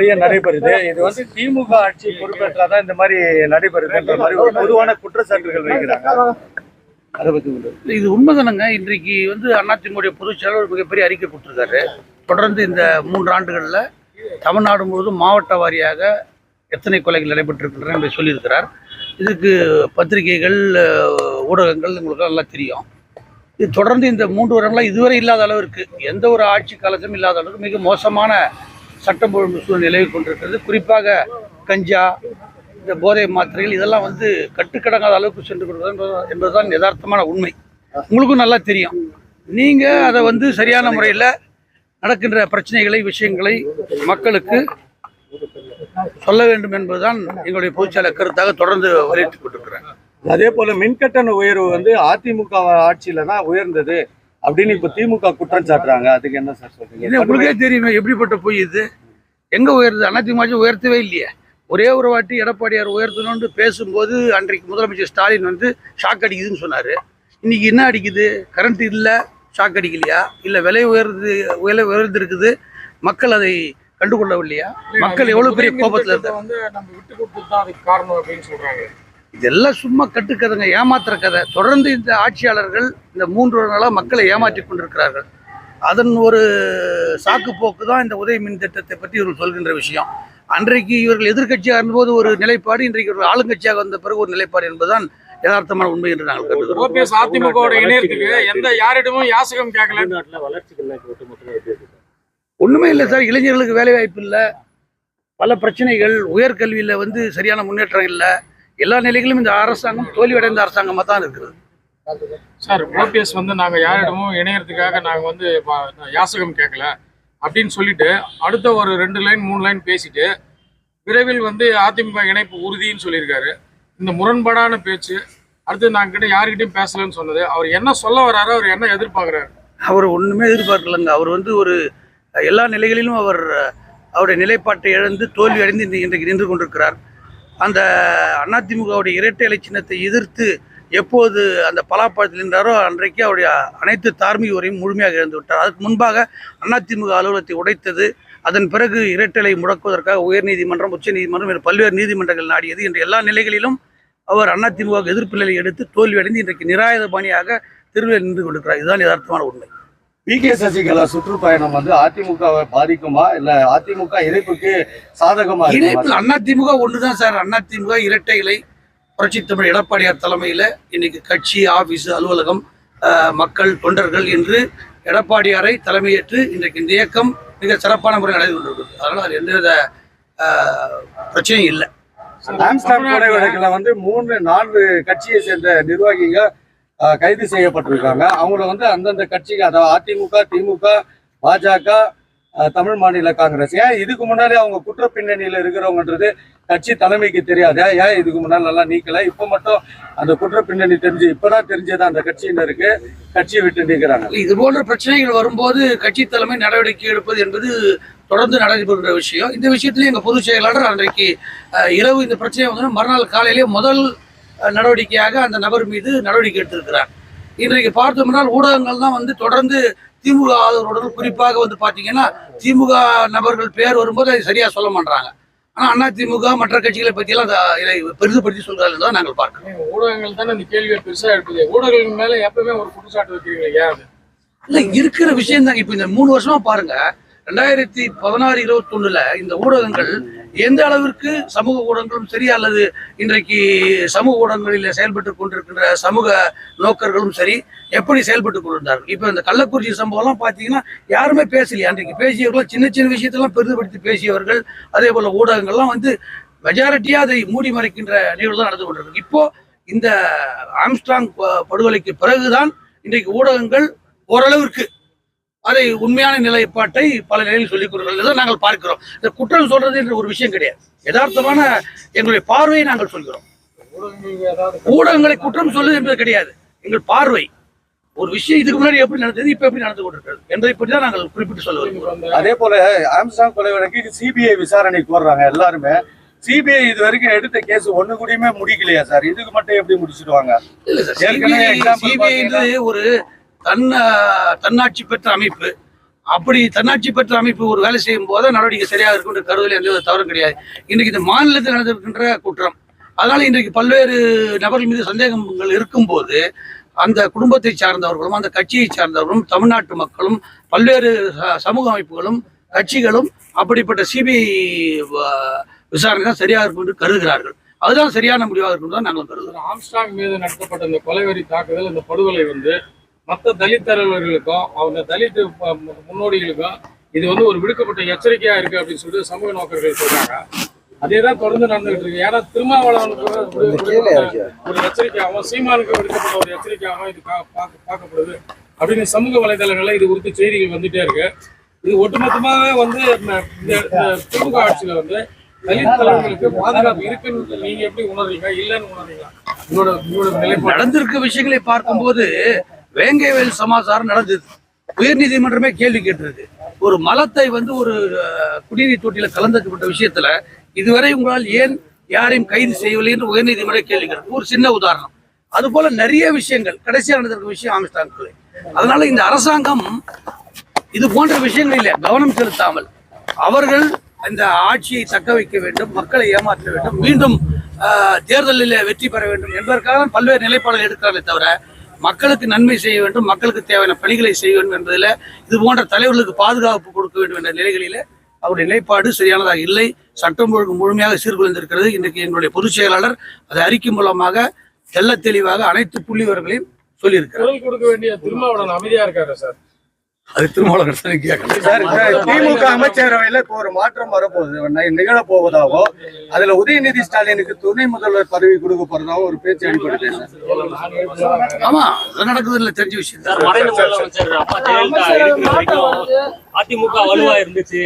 நடைபெறுது. இது வந்து திமுக ஆட்சி பொறுப்பேற்றாதான் இந்த மாதிரி நடைபெறுதுன்ற மாதிரி ஒரு பொதுவான குற்றச்சாட்டுகள் வைக்கிறாங்க. அதை பத்தி இது உண்மைதானங்க? இன்றைக்கு வந்து அதிமுக பொதுச் செயலாளர் மிகப்பெரிய அறிக்கை கொடுத்துருக்காரு. தொடர்ந்து இந்த மூன்று ஆண்டுகளில் தமிழ்நாடு முழுவதும் மாவட்ட வாரியாக எத்தனை கொலைகள் நடைபெற்றிருக்கின்றன என்று சொல்லியிருக்கிறார். இதுக்கு பத்திரிகைகள் ஊடகங்கள் உங்களுக்கு நல்லா தெரியும். இது தொடர்ந்து இந்த மூன்று வருடங்களாக இதுவரை இல்லாத அளவிற்கு எந்த ஒரு ஆட்சி காலத்திலும் இல்லாத அளவுக்கு மிக மோசமான சட்டம் ஒழுங்கு சூழல் நிலவி கொண்டிருக்கிறது. குறிப்பாக கஞ்சா இந்த போதை மாத்திரைகள் இதெல்லாம் வந்து கட்டுக்கடங்காத அளவுக்கு சென்று கொண்டிருக்கிறது என்பதுதான் யதார்த்தமான உண்மை. உங்களுக்கும் நல்லா தெரியும். நீங்கள் அதை வந்து சரியான முறையில் நடக்கின்ற பிரச்சனைகளை விஷயங்களை மக்களுக்கு சொல்ல வேண்டும் என்பதுதான் எங்களுடைய பொதுச்செயலர் கருத்தாக தொடர்ந்து வலியுறுத்தி கொண்டிருக்கிறேன் அதே போல மின்கட்டண உயர்வு வந்து அதிமுக ஆட்சியில தான் உயர்ந்தது. அப்படின்னு இப்ப திமுக குற்றம் சாட்டுறாங்க. அதுக்கு என்ன சார் இது சொல்றீங்க உங்களுக்கே தெரியுமே எப்படிப்பட்ட பொய் இது? எங்க உயருது அதிமுக உயர்த்தவே இல்லையே. ஒரே ஒரு வாட்டி எடப்பாடியார் உயர்த்தணும்னு பேசும்போது அன்றைக்கு முதலமைச்சர் ஸ்டாலின் வந்து ஷாக் அடிக்குதுன்னு சொன்னாரு. இன்னைக்கு என்ன அடிக்குது? கரண்ட் இல்லை ஷாக் அடிக்கலையா? இல்லை விலை உயர்ந்து விலை உயர்ந்து இருக்குது மக்கள் அதை கண்டுகொள்ளவில்லையா? மக்கள் எவ்வளவு பெரிய கோபத்தில் இருந்தாங்க வந்து நம்ம விட்டு கொடுத்தது தான் அதுக்கு காரணம் அப்படின்னு சொல்றாங்க. இதெல்லாம் சும்மா கட்டுக்கதைங்க ஏமாத்துற கதை. தொடர்ந்து இந்த ஆட்சியாளர்கள் இந்த மூன்று நாளாக மக்களை ஏமாற்றி கொண்டிருக்கிறார்கள். அதன் ஒரு சாக்கு போக்கு தான் இந்த உதய மின் திட்டத்தை பற்றி இவர்கள் சொல்கின்ற விஷயம். அன்றைக்கு இவர்கள் எதிர்க்கட்சியாக இருந்தபோது ஒரு நிலைப்பாடு இன்றைக்கு இவர்கள் ஆளுங்கட்சியாக வந்த பிறகு ஒரு நிலைப்பாடு என்பதுதான் யதார்த்தமான உண்மை என்று நாங்கள் கருதுகிறோம். ஓபிஎஸ் அதிமுக இணையத்துக்கு எந்த யாரிடமும் யாசகம் கேட்கல. ஒண்ணுமே இல்லை சார் இளைஞர்களுக்கு வேலை வாய்ப்பு இல்லை. பல பிரச்சனைகள் உயர்கல்வியில் வந்து சரியான முன்னேற்றம் இல்லை. எல்லா நிலைகளிலும் இந்த அரசாங்கம் தோல்வியடைந்த அரசாங்கமாக தான் இருக்கிறது. சார் ஓபிஎஸ் வந்து நாங்க யாரிடமும் இணையறதுக்காக நாங்க வந்து யாசகம் கேட்கல அப்படின்னு சொல்லிட்டு அடுத்த ஒரு ரெண்டு லைன் மூணு லைன் பேசிட்டு விரைவில் வந்து அதிமுக இணைப்பு உறுதின்னு சொல்லியிருக்காரு. இந்த முரண்பாடான பேச்சு அடுத்து நாங்க கிட்ட யாருக்கிட்டையும் பேசலன்னு சொன்னது அவர் என்ன சொல்ல வர்றாரு அவர் என்ன எதிர்பார்க்கறாரு? அவர் ஒன்றுமே எதிர்பார்க்கலங்க. அவர் வந்து ஒரு எல்லா நிலைகளிலும் அவர் அவருடைய நிலைப்பாட்டை இழந்து தோல்வி அடைந்து இன்று- இன்றைக்கு நின்று கொண்டிருக்கிறார். அந்த அதிமுகவுடைய இரட்டை இலை சின்னத்தை எதிர்த்து எப்போது அந்த பலாப்பழத்தில் நின்றாரோ அன்றைக்கு அவருடைய அனைத்து தார்மீக உரையும் முழுமையாக இழந்து விட்டார். அதுக்கு முன்பாக அதிமுக அலுவலகத்தை உடைத்தது அதன் பிறகு இரட்டலை முடக்குவதற்காக உயர்நீதிமன்றம் உச்சநீதிமன்றம் என்று பல்வேறு நீதிமன்றங்கள் நாடியது. என்ற எல்லா நிலைகளிலும் அவர் அதிமுக எதிர்ப்பு நிலையை எடுத்து தோல்வியடைந்து இன்றைக்கு நிராயுதபாணியாக தெருவில் நின்று கொண்டிருக்கிறார். இதுதான் யதார்த்தமான உண்மை. பி கே சசிகலா சுற்றுப்பயணம் வந்து அதிமுகவை பாதிக்குமா? இல்ல அதிமுக இணைப்புக்கு சாதகமா இருக்குமா? இணைப்பில் அதிமுக ஒண்ணுதான் சார். அதிமுக இரட்டை இலை புரட்சி தமிழ் எடப்பாடியார் தலைமையில இன்னைக்கு கட்சி ஆபீஸ் அலுவலகம் அஹ், மக்கள் தொண்டர்கள் என்று எடப்பாடியாரை தலைமையேற்று இன்றைக்கு இந்த இயக்கம் மிக சிறப்பான முறையில் நடந்து கொண்டிருக்கிறது. அதனால அது எந்தவித பிரச்சனையும் இல்லை. வந்து மூணு நான்கு கட்சியை சேர்ந்த நிர்வாகிங்க அஹ், கைது செய்யப்பட்டிருக்காங்க. அவங்கள வந்து அந்தந்த கட்சிக்கு அதாவது அதிமுக திமுக பாஜக தமிழ் மாநில காங்கிரஸ். ஏன் இதுக்கு முன்னாடி அவங்க குற்ற பின்னணியில இருக்கிறவங்கன்றது கட்சி தலைமைக்கு தெரியாது. ஏன் இதுக்கு முன்னாடி நல்லா நீக்கல? இப்ப மட்டும் அந்த குற்ற பின்னணி தெரிஞ்சு இப்பதான் தெரிஞ்சது அந்த கட்சியினருக்கு கட்சியை விட்டு நீக்கிறாங்க. இது போன்ற பிரச்சனைகள் வரும்போது கட்சி தலைமை நடவடிக்கை எடுப்பது என்பது தொடர்ந்து நடைபெறுகிற விஷயம். இந்த விஷயத்திலேயே எங்கள் பொதுச் செயலாளர் அன்றைக்கு இரவு இந்த பிரச்சனை வந்து மறுநாள் காலையிலேயே முதல் நடவடிக்கையாக அந்த நபர் மீது நடவடிக்கை எடுத்திருக்கிறார். இன்றைக்கு பார்த்தோம்னால் ஊடகங்கள் தான் வந்து தொடர்ந்து திமுக ஆதரவுடன் குறிப்பாக வந்து பார்த்தீங்கன்னா திமுக நபர்கள் பேர் வரும்போது அதை சரியாக சொல்ல மாட்டாங்க ஆனால் அதிமுக மற்ற கட்சிகளை பற்றியெல்லாம் இதை பெரிதுபடுத்தி சொல்கிறார்கள் தான் நாங்கள் பார்க்கிறோம். ஊடகங்கள் தானே இந்த கேள்வியை பெருசா எடுக்குது? ஊடகங்கள் மேல எப்பவுமே ஒரு குற்றச்சாட்டு வைக்கிறீங்க ஏன் இல்ல இருக்கிற விஷயம் தாங்க இப்ப இந்த மூணு வருஷமா பாருங்க ரெண்டாயிரத்தி பதினாறு இருபத்தொன்னுல இந்த ஊடகங்கள் எந்த அளவிற்கு சமூக ஊடகங்களும் சரி அல்லது இன்றைக்கு சமூக ஊடகங்களில் செயல்பட்டு கொண்டிருக்கின்ற சமூக நோக்கர்களும் சரி எப்படி செயல்பட்டு கொண்டிருந்தார்கள்? இப்போ இந்த கள்ளக்குறிச்சி சம்பவம்லாம் பார்த்தீங்கன்னா யாருமே பேசலையா. அன்றைக்கு பேசியவர்கள் சின்ன சின்ன விஷயத்தெல்லாம் பெரிதுபடுத்தி பேசியவர்கள் அதே போல் ஊடகங்கள்லாம் வந்து மெஜாரிட்டியாக அதை மூடி மறைக்கின்ற நிகழ்வு தான் நடந்து கொண்டிருக்கு இப்போ இந்த ஆம்ஸ்ட்ராங் படுகொலைக்கு பிறகுதான் இன்றைக்கு ஊடகங்கள் ஓரளவிற்கு அதை உண்மையான நிலைப்பாட்டை பல நிலையில் சொல்லிக் கொடுக்கிறது நாங்கள் பார்க்கிறோம். இந்த குற்றம் சொல்றது என்ற ஒரு விஷயம் கிடையாது. யதார்த்தமான எங்களுடைய பார்வையை நாங்கள் சொல்கிறோம். ஊடகங்கள் குற்றம் சொல்லுது என்பது கிடையாது. எங்கள் பார்வை. ஒரு விஷயம் இதுக்கு முன்னாடி எப்படி நடந்தது இப்ப எப்படி நடந்து கொண்டிருக்கிறது என்பதை பற்றி தான் நாங்கள் குறிப்பிட்டு சொல்ல வருகிறோம் அதே போல ஆம்ஸ்டாங் கொலை வழக்கு சிபிஐ விசாரணை கோர்றாங்க எல்லாருமே. சிபிஐ இது வரைக்கும் எடுத்த கேஸ் ஒண்ணு கூடயுமே முடிக்கலையா சார்? இதுக்கு மட்டும் எப்படி முடிச்சிடுவாங்க? ஏற்கனவே சிபிஐ ஒரு தன்ன தன்னாட்சி பெற்ற அமைப்பு. அப்படி தன்னாட்சி பெற்ற அமைப்பு ஒரு வேலை செய்யும் போது நடவடிக்கை சரியாக இருக்கும் என்ற கருதல் எந்த வித தவறும் கிடையாது. இன்றைக்கு இந்த மாநிலத்தில் நடந்திருக்கின்ற குற்றம் அதனால இன்றைக்கு பல்வேறு நபர்கள் மீது சந்தேகங்கள் இருக்கும்போது அந்த குடும்பத்தை சார்ந்தவர்களும் அந்த கட்சியை சார்ந்தவர்களும் தமிழ்நாட்டு மக்களும் பல்வேறு சமூக அமைப்புகளும் கட்சிகளும் அப்படிப்பட்ட சிபிஐ விசாரணை தான் சரியாக இருக்கும் என்று கருதுகிறார்கள். அதுதான் சரியான முடிவாக இருக்கும் தான் நாங்கள் கருதுகிறோம். ஆம்ஸ்டாங் மீது நடத்தப்பட்ட இந்த கொலைவெறி தாக்குதல் இந்த படுகொலை வந்து மற்ற தலித் தலைவர்களுக்கும் அவங்க தலித் முன்னோடிகளுக்கும் இது வந்து ஒரு விடுக்கப்பட்ட எச்சரிக்கையா இருக்கு அப்படின்னு சொல்லிட்டு சமூக நோக்கர்கள் சொல்றாங்க. அதே தான் தொடர்ந்து நடந்துகிட்டு இருக்கு. ஏன்னா திருமாவளவனுக்கு ஒரு எச்சரிக்கையாகவும் சீமானுக்கு விடுக்கப்பட்ட ஒரு எச்சரிக்கையாகவும் இது பார்க்கப்படுது. அப்படின்னு சமூக வலைதளங்கள்ல இது குறித்து செய்திகள் வந்துட்டே இருக்கு. இது ஒட்டுமொத்தமாவே வந்து இந்த- திமுக ஆட்சியில வந்து தலித் தலைவர்களுக்கு பாதுகாப்பு இருக்குன்னு நீங்க எப்படி உணர்றீங்க? இல்லைன்னு நிலைப்பாடு. நடந்திருக்க விஷயங்களை பார்க்கும்போது வேங்கைவேல் சமாசாரம் நடந்தது. உயர்நீதிமன்றமே கேள்வி கேட்டிருக்கு ஒரு மலத்தை வந்து ஒரு குடிநீர் தொட்டியில கலந்துக்கப்பட்ட விஷயத்துல இதுவரை உங்களால் ஏன் யாரையும் கைது செய்யவில்லை என்று உயர்நீதிமன்றம் கேள்வி கேட்டு ஒரு சின்ன உதாரணம். அது போல நிறைய விஷயங்கள் கடைசியாக நடந்திருக்க விஷயம் ஆமிஸ்டாங் அதனால இந்த அரசாங்கம் இது போன்ற விஷயங்களில் கவனம் செலுத்தாமல் அவர்கள் இந்த ஆட்சியை தக்க வைக்க வேண்டும் மக்களை ஏமாற்ற வேண்டும் மீண்டும் தேர்தலில் வெற்றி பெற வேண்டும் என்பதற்காக பல்வேறு நிலைப்பாடுகள் எடுக்கிறார்களே தவிர மக்களுக்கு நன்மை செய்ய வேண்டும் மக்களுக்கு தேவையான பணிகளை செய்ய வேண்டும் என்பதில் இது போன்ற தலைவர்களுக்கு பாதுகாப்பு கொடுக்க வேண்டும் என்ற நிலைகளில் அவருடைய நிலைப்பாடு சரியானதாக இல்லை சட்டம் ஒழுங்கு முழுமையாக சீர்குலைந்திருக்கிறது. இன்றைக்கு எங்களுடைய பொதுச் செயலாளர் அதை அறிக்கை மூலமாக தெல்ல தெளிவாக அனைத்து புள்ளிவர்களையும் சொல்லியிருக்கிறார். குரல் கொடுக்க வேண்டிய திருமாவளவன் அமைதியா இருக்காரு சார்? அது திருமாவளவன் கேட்கணும். சார் இந்த திமுக அமைச்சரவையில இப்போ ஒரு மாற்றம் வரப்போகுது. நி- நிகழப் போவதாகவோ அதுல உதயநிதி ஸ்டாலினுக்கு துணை முதல்வர் பதவி கொடுக்க போறதாகவும் ஒரு பேச்சு அடிப்படுது சார். ஆமா அது நடக்குது இல்லை தெரிஞ்ச விஷயம். அதிமுக வலுவா இருந்துச்சு.